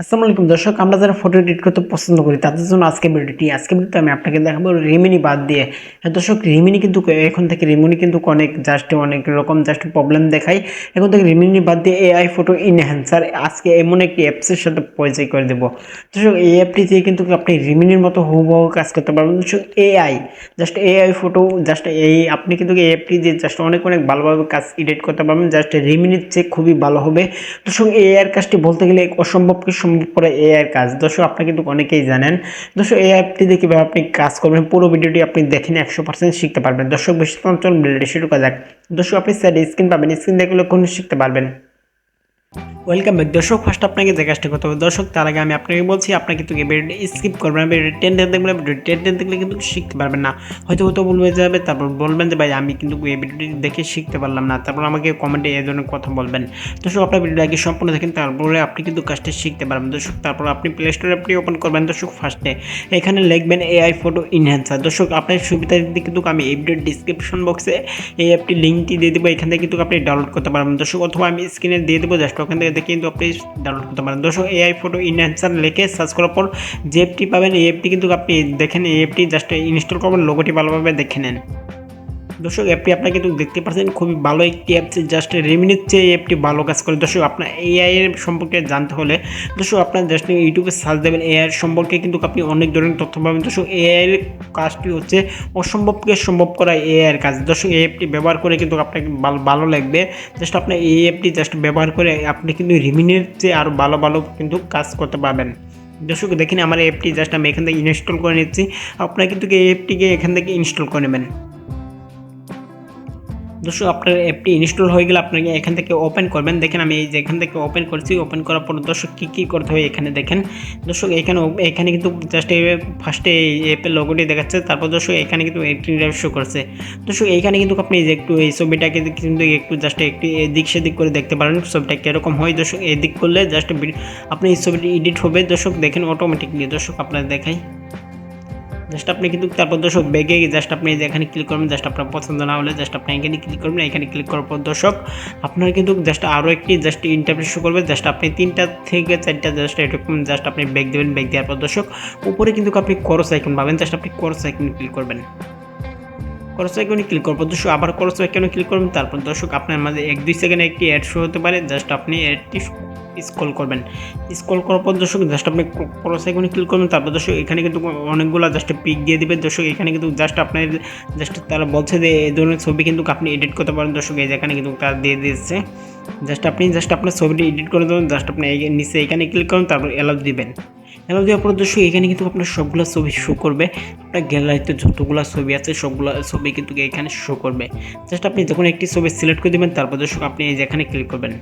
আসসালামু আলাইকুম। দর্শক, আমরা যারা ফটো এডিট করতে পছন্দ করি, তাদের জন্য আজকে ভিডিওটি আজকে ভিডিওতে আমি আপনাকে দেখাবো রিমিনি বাদ দিয়ে। দর্শক, রিমিনি কিন্তু এখন থেকে, রিমিনি কিন্তু অনেক জাস্ট অনেক রকম জাস্ট প্রবলেম দেখায়। এখন থেকে রিমিনি বাদ দিয়ে এআই ফটো ইনহ্যান্সার আজকে এমন একটি অ্যাপসের সাথে পরিচয় করে দেবো। দর্শক, এই অ্যাপটি দিয়ে কিন্তু আপনি রিমিনির মতো হুবহু কাজ করতে পারবেন। দর্শক AI just AI photo just এই আপনি কিন্তু এই অ্যাপটি দিয়ে জাস্ট অনেক অনেক ভালোভাবে কাজ এডিট করতে পারবেন। জাস্ট রিমিনির চেয়ে খুবই ভালো হবে। দর্শক এই এর কাজটি বলতে গেলে অসম্ভবকে সম্ভব করে এ কাজ। দর্শক, আপনি কিন্তু অনেকেই জানেন। দর্শক এই অ্যাপটি দিয়ে কীভাবে আপনি কাজ করবেন, পুরো ভিডিওটি আপনি দেখেন, একশো পার্সেন্ট শিখতে পারবেন। দর্শক, বেশি চঞ্চল ভিডিওটি শুরু করা যাক। দর্শক, আপনি স্যার স্ক্রিন পাবেন। স্ক্রিন দেখলে কোনো শিখতে পারবেন। Welcome back. দর্শক, ফার্স্ট আপনাকে যে কাজটা করতে হবে। দর্শক, তার আগে আমি আপনাকে বলছি আপনাকে কিন্তু ভিডিওটি স্কিপ করবেন ভিডিও টেন টেন দেখবেন ভিডিও টেন টেন দেখলে কিন্তু শিখতে পারবেন না। হয়তো হয়তো ভুল হয়ে যাবে, তারপর বলবেন যে, ভাই, আমি কিন্তু এই ভিডিওটি দেখে শিখতে পারলাম না। তারপর আমাকে কমেন্টে এই ধরনের কথা বলবেন। দর্শক, আপনার ভিডিও আগে সম্পূর্ণ দেখেন, তারপরে আপনি কিন্তু কাজটা শিখতে পারবেন। দর্শক, তারপর আপনি প্লে স্টোর অ্যাপটি ওপেন করবেন। দর্শক ফার্স্টে এখানে লিখবেন এআই ফটো ইনহ্যান্সার দর্শক, আপনার সুবিধা দিতে কিন্তু আমি এই ভিডিওর ডিসক্রিপশন বক্সে এই অ্যাপটি লিঙ্কটি দিয়ে দেবো। এখান থেকে কিন্তু আপনি ডাউনলোড করতে পারবেন। দর্শক, অথবা আমি স্ক্রিনে দিয়ে দেবো জাস্ট ওখান থেকে কিন্তু আপনি ডাউনলোড করতে পারেন। দর্শক এআই ফটো ইনহ্যান্সার লিখে সার্চ করার পর যে অ্যাপটি পাবেন, এই অ্যাপটি কিন্তু আপনি দেখেন এই অ্যাপটি জাস্ট ইনস্টল করবেন লোগোটি ভালোভাবে দেখে নেন। দর্শক অ্যাপটি আপনার কিন্তু দেখতে পাচ্ছেন, খুবই ভালো একটি অ্যাপ জাস্ট রেমিনির চেয়ে অ্যাপটি ভালো কাজ করে। দর্শক, আপনার এআই এর সম্পর্কে জানতে হলে, দর্শক, আপনার জাস্ট ইউটিউবে সার্চ দেবেন এআই সম্পর্কে, কিন্তু আপনি অনেক ধরনের তথ্য পাবেন। দর্শক এআই এর কাজটি হচ্ছে অসম্ভবকে সম্ভব করা এআই এর কাজ। দর্শক, এই অ্যাপটি ব্যবহার করে কিন্তু আপনাকে ভালো- লাগবে। জাস্ট আপনার এই অ্যাপটি জাস্ট ব্যবহার করে আপনি কিন্তু রিমিনির চেয়ে আরও ভালো ভালো কিন্তু কাজ করতে পারবেন। দর্শক, দেখেন আমার অ্যাপটি জাস্ট আমি এখান থেকে ইনস্টল করে নিচ্ছি। আপনারা কিন্তু এই অ্যাপটিকে এখান থেকে ইনস্টল করে নেবেন। দর্শক, আপনার অ্যাপটি ইনস্টল হয়ে গেলে আপনাকে এখান থেকে ওপেন করবেন। দেখেন, আমি এই যে এখান থেকে ওপেন করছি। ওপেন করার পর দর্শক, কী কী করতে হয় এখানে দেখেন। দর্শক, এখানে এখানে কিন্তু জাস্ট এই ফার্স্টে এই অ্যাপের লোগোটি দেখাচ্ছে। তারপর দর্শক, এখানে কিন্তু একটি শো করছে। দর্শক এইখানে কিন্তু আপনি যে একটু এই ছবিটাকে কিন্তু একটু জাস্ট একটু এদিক সেদিক করে দেখতে পারেন। ছবিটা কীরকম হয়? দর্শক, এদিক করলে জাস্ট আপনি এই ছবিটি এডিট হবে। দর্শক, দেখেন অটোমেটিকলি দর্শক আপনার দেখাই। জাস্ট আপনি কিন্তু তারপর দর্শক বেগে জাস্ট আপনি এখানে ক্লিক করবেন জাস্ট আপনার পছন্দ না হলে জাস্ট আপনি এখানে ক্লিক করবেন, এখানে ক্লিক করার পর দর্শক আপনার কিন্তু জাস্ট আরও একটি জাস্ট ইন্টারভিউ শো করবে জাস্ট আপনি তিনটা থেকে চারটা জাস্ট এরকম জাস্ট আপনি ব্যাগ দেবেন ব্যাগ দেওয়ার পর দর্শক উপরে কিন্তু আপনি করস আইকন পাবেন জাস্ট আপনি করস আইকনে ক্লিক করবেন। করস আইকনে ক্লিক পর দর্শক আবার করস আইকনে ক্লিক করবেন, তারপর দর্শক আপনার মাঝে এক দুই সেকেন্ডে একটি অ্যাড শো হতে পারে জাস্ট আপনি অ্যাডটি স্ক্রল করবেন। স্ক্রল করার পর দর্শক জাস্ট আপনি ক্রস আইকনে ক্লিক করবেন, তারপর দর্শক, এখানে কিন্তু অনেকগুলো জাস্ট পিক দিয়ে দিবে। দর্শক, এখানে কিন্তু জাস্ট আপনার জাস্ট তারা বলছে যে, এই ধরনের ছবি কিন্তু আপনি এডিট করতে পারেন। দর্শক, এই যেখানে কিন্তু তারা দিয়ে দিয়েছে। জাস্ট আপনি জাস্ট আপনার ছবিটি এডিট করে দেবেন জাস্ট আপনি নিচে এখানে ক্লিক করুন, তারপর অ্যালাউ দিবেন। অ্যালাউ দেওয়ার পর দর্শক, এখানে কিন্তু আপনার সবগুলো ছবি শো করবে। আপনার গ্যালারিতে যতগুলো ছবি আছে, সবগুলো ছবি কিন্তু এখানে শো করবে। জাস্ট আপনি যখন একটি ছবি সিলেক্ট করে দেবেন, তারপর দর্শক, আপনি এই যে এখানে ক্লিক করবেন।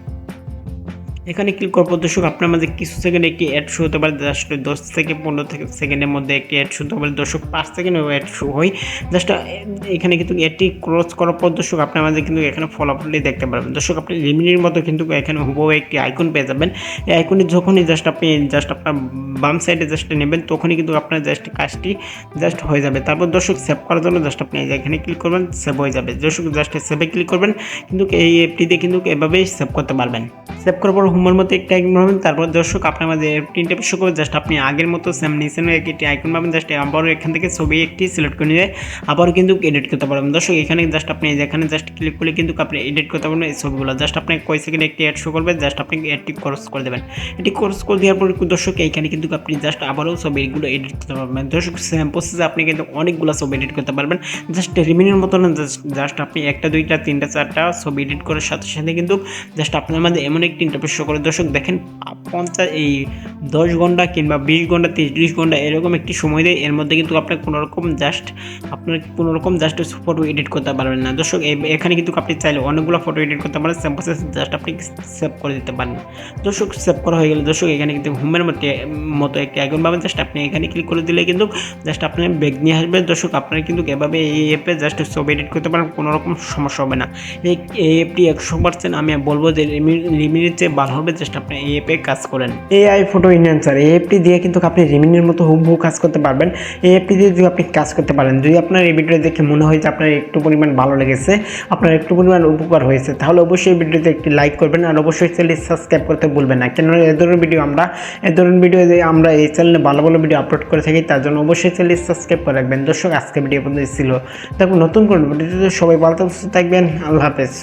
এখানে ক্লিক করার পর দর্শক, আপনার মাঝে কিছু সেকেন্ড একটি অ্যাড শো হতে পারে জাস্ট দশ থেকে পনেরো থেকে সেকেন্ডের মধ্যে একটি অ্যাড শো হতে পারে। দর্শক, পাঁচ সেকেন্ডে অ্যাড শো হয়। জাস্ট এখানে কিন্তু অ্যাডটি ক্রস করার পর দর্শক, আপনার মাঝে কিন্তু এখানে ফলাফলটি দেখতে পারবেন। দর্শক, আপনি লিমিটের মতো কিন্তু এখানে হুবহু একটি আইকন পেয়ে যাবেন। এই আইকনে যখনই জাস্ট আপনি জাস্ট আপনার বাম সাইডে জাস্ট নেবেন, তখনই কিন্তু আপনার জাস্ট কাজটি জাস্ট হয়ে যাবে। তারপর দর্শক সেভ করার জন্য জাস্ট আপনি এখানে ক্লিক করবেন সেভ হয়ে যাবে। দর্শক জাস্ট সেভে ক্লিক করবেন, কিন্তু এই অ্যাপটিতে কিন্তু এভাবেই সেভ করতে পারবেন। সেভ করার পর হোমের মতো একটা আইকন পাবেন তারপর দর্শক আপনার মাঝে তিনটে শো করে জাস্ট আপনি আগের মতো সেম নিচেন একটি আইকন পাবেন জাস্ট আবারও এখান থেকে ছবি একটি সিলেক্ট করে নিয়ে আবারও কিন্তু এডিট করতে পারবেন। দর্শক, এখানে জাস্ট আপনি যেখানে জাস্ট ক্লিক করলে কিন্তু আপনি এডিট করতে পারবেন এই ছবিগুলো। জাস্ট আপনি কয় সেকেন্ড একটি অ্যাড শো করবে জাস্ট আপনি অ্যাডটি ক্রস করে দেবেন। এটি ক্রস করে দেওয়ার পর দর্শক, এইখানে কিন্তু আপনি জাস্ট আবারও ছবিগুলো এডিট করতে পারবেন। দর্শক সেম প্রসেসে আপনি কিন্তু অনেকগুলো ছবি এডিট করতে পারবেন। জাস্ট রিমিনের মতো না জাস্ট আপনি একটা, দুইটা, তিনটা, চারটা ছবি এডিট করার সাথে সাথে কিন্তু জাস্ট আপনার মধ্যে এমন একটি ইন্টারফেস শো করে, দর্শক দেখেন, পঞ্চাশ, এই দশ ঘণ্টা কিংবা বিশ ঘণ্টা, তিরিশ ঘণ্টা এরকম একটি সময় দেয়। এর মধ্যে কিন্তু আপনার কোনোরকম জাস্ট আপনার কোনোরকম জাস্ট ফটো এডিট করতে পারবেন না। দর্শক এখানে কিন্তু আপনি চাইলে অনেকগুলো ফটো এডিট করতে পারেন প্রসেস জাস্ট আপনি সেভ করে দিতে পারেন। দর্শক সেভ করা হয়ে গেলে দর্শক, এখানে কিন্তু হোমের মতো মতো একটি আইকন পাবেন। জাস্ট আপনি এখানে ক্লিক করে দিলে কিন্তু জাস্ট আপনি ব্যাগ নিয়ে আসবেন। দর্শক, আপনার কিন্তু এভাবে এই অ্যাপে জাস্ট ছবি এডিট করতে পারেন, কোনো রকম সমস্যা হবে না। এই অ্যাপটি একশো পার্সেন্ট আমি বলব যে রিমিনির চেয়ে ভালো হবে জাস্ট আপনি এই অ্যাপে কাজ করেন। এআই ফটো ইনহ্যান্সার এই অ্যাপটি দিয়ে কিন্তু আপনি রিমিনের মতো হুবহু কাজ করতে পারবেন। এই অ্যাপটি দিয়ে যদি আপনি কাজ করতে পারেন, যদি আপনার এই ভিডিও দেখে মনে হয় যে আপনার একটু পরিমাণ ভালো লেগেছে, আপনার একটু পরিমাণ উপকার হয়েছে, তাহলে অবশ্যই ভিডিওতে একটি লাইক করবেন আর অবশ্যই চ্যানেলটি সাবস্ক্রাইব করতে ভুলবেন না। কেননা এ ধরনের ভিডিও আমরা, এ ধরনের ভিডিও আমরা এই চ্যানেলে ভালো ভালো ভিডিও আপলোড করে থাকি, তার জন্য অবশ্যই চ্যানেলটি সাবস্ক্রাইব করে রাখবেন। দর্শক আজকে ভিডিও পর্যন্ত ছিল। তারপর নতুন কোনো ভিডিওতে সবাই ভালো থাকবেন। আল্লাহ হাফেজ।